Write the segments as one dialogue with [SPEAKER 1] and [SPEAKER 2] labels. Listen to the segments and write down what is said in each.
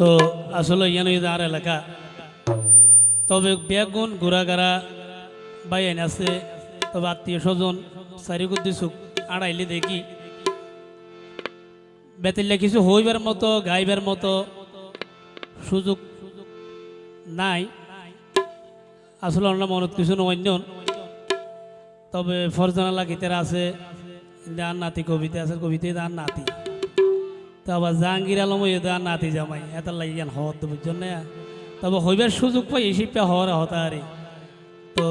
[SPEAKER 1] তো আসলে ইয়ানো আর এলাকা, তবে বেগুন ঘোরাগাড়া বাইন আছে, তবে আত্মীয় স্বজন চারিকুদ্দি সুখ আড়াইলে দেখি। বেতিল্লা কিছু হইবার মতো, গাইবার মতো সুযোগ নাই। আসলে আমরা মনত কিছু অন্য। তবে ফরজানা লাগিতের আছে দান নাতি কবিতা আছে কবিতা দান নাতি। তো আবার জাহাঙ্গীর আলম দান নাতি জামাই, এত লাগিয়ান হওয়ার তো বুঝছেন না তবে হইবার সুযোগ পাই, এই শিপটা হওয়ার হতা আরে। তো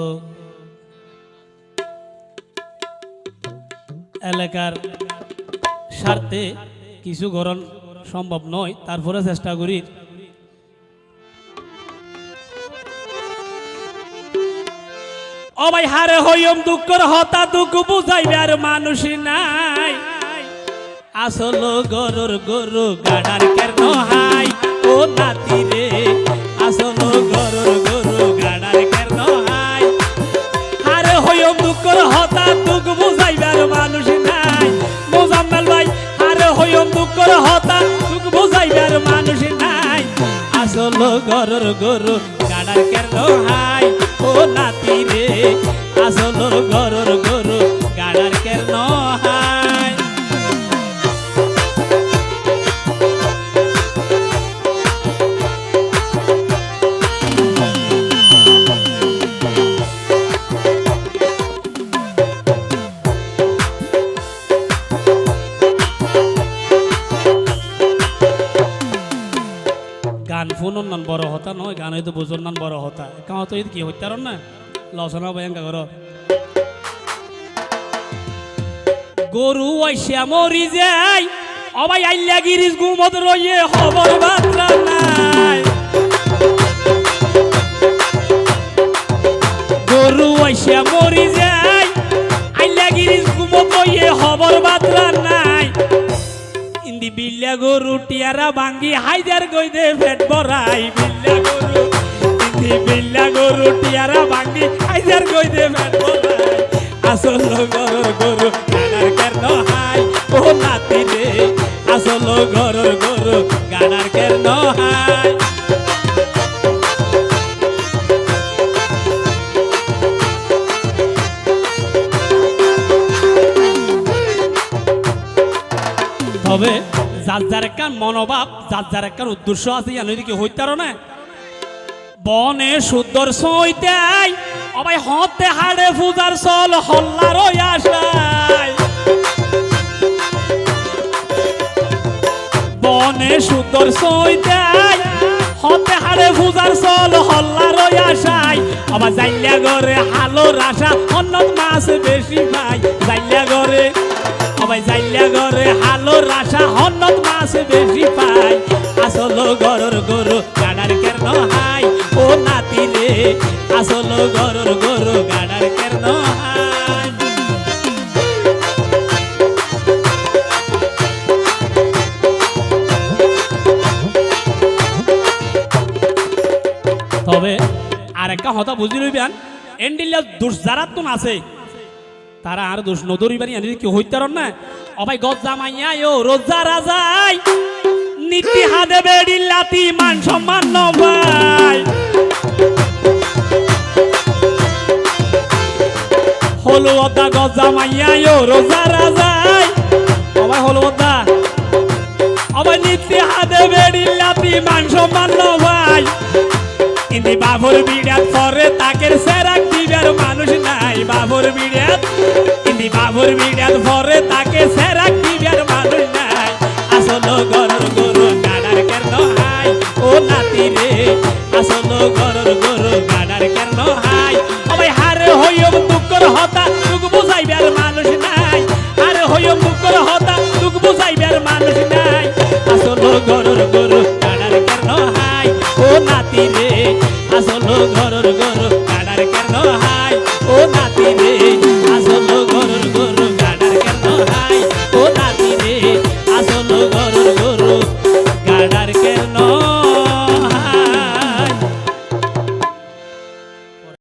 [SPEAKER 1] এলাকার স্বার্থে কিছু গরণ সম্ভব নয়, তারপরে চেষ্টা করি। ও ভাই, হারে হইম দুঃখর হতা, দুঃখ বুঝাইবে বুঝাইবার মানুষ নাই। আসল গরুর গরু গাড়ার কেন হাই ও নাতি রে, আসল গরুর গরু গাড়ার কেন হাই হারে হইম দুঃখর হতা দুঃখ বুঝাইবার মানুষ নাই। মোজাম্মেল ভাই হারে হইম দুঃখর হতা দুঃখ বুঝাইবার মানুষ নাই। আসল গরুর গরু গাড়ার কেন হাই ও নাতি রে, আসল গরুর গরু গান ফোন নান বড় হতা নয় গান হয়তো বুঝন নান বড় হতা। কাঁ তো কি হত্যার না লসনা ভয়ঙ্কা কর গরু আইসা মরি যাই অবাই আইলা গিরিস গুমত রইয়ে খবর বার্তা নাই। গরু আইসা মরি যাই আইলা গিরিস গুমত রইয়ে খবর বার্তা নাই। বিল্লা গরু টিয়ারা ভাঙ্গি হাইজার গইদে পেট ভরাই। বিল্লা গরু বিল্লা গরু টিয়ারা ভাঙ্গি হাইজার গইদে পেট ভরাই। আসল গরুর গরু গানার কেন হাই? ও নাতি রে, আসল গরুর গরু গানার কেন হাই? তবে যার যার একখান মনোভাব, যার যার একখান উদ্দেশ্য আছে কি হইতারো না। বনে সুন্দর সইতাই অবাই হতে হাড়ে পূজার চল, হল্লার আশায়। বনে সুন্দর সইতাই হতে হাড়ে পূজার চল, হল্লার আশায়। আবার জাইলা ঘরে হালোর আশা অন্য মাছ বেশি পাই। জাইলা ঘরে সবাই জাইলা ঘরে হালোর আশা হন্নত মাছ বেশি পাই। আসল গরর গরু, গাডার কেন হাই? ও নাতি রে, আসল গরর গরু, গাডার কেন হাই? তবে আর একটা হতা বুঝি লইবেন এন্ডিল্লা তো আছে তারা আর দোষ নদরিবানি আনি কি হইতার না। অবাই গজ জামাইয়া ও রোজা রাজাই। নীতি হাদে বেড়ি লাতি, মান সম্মান নবাই হলো অদা গজ জামাইয়া ও রোজা রাজাই। অবাই হলো অদা অবাই নীতি হাদে বেড়ি লাতি, মান সম্মান নবাই ইন্দি বাবুর বিড়াত পরে তাকের সেরাক দিবার মানুষ যাই বাবুর বিড়াত তিনি বাবুর বিড়াত ভরে তাকে সেরা কিবার মানুষ নাই। আসল গরুর গরু গাডার কেন হাই? ও নাতি রে, আসল গরুর গরু গাডার কেন হাই? ওই হারে হইব দুঃখর হতা তুক বুঝাইবার মানুষ নাই। হারে হইব দুঃখর হতা তুক বুঝাইবার মানুষ নাই। আসল গরুর গরু গাডার কেন হাই? ও নাতি রে, আসল গরুর গরু গাডার কেন হাই? ও নাতি রে।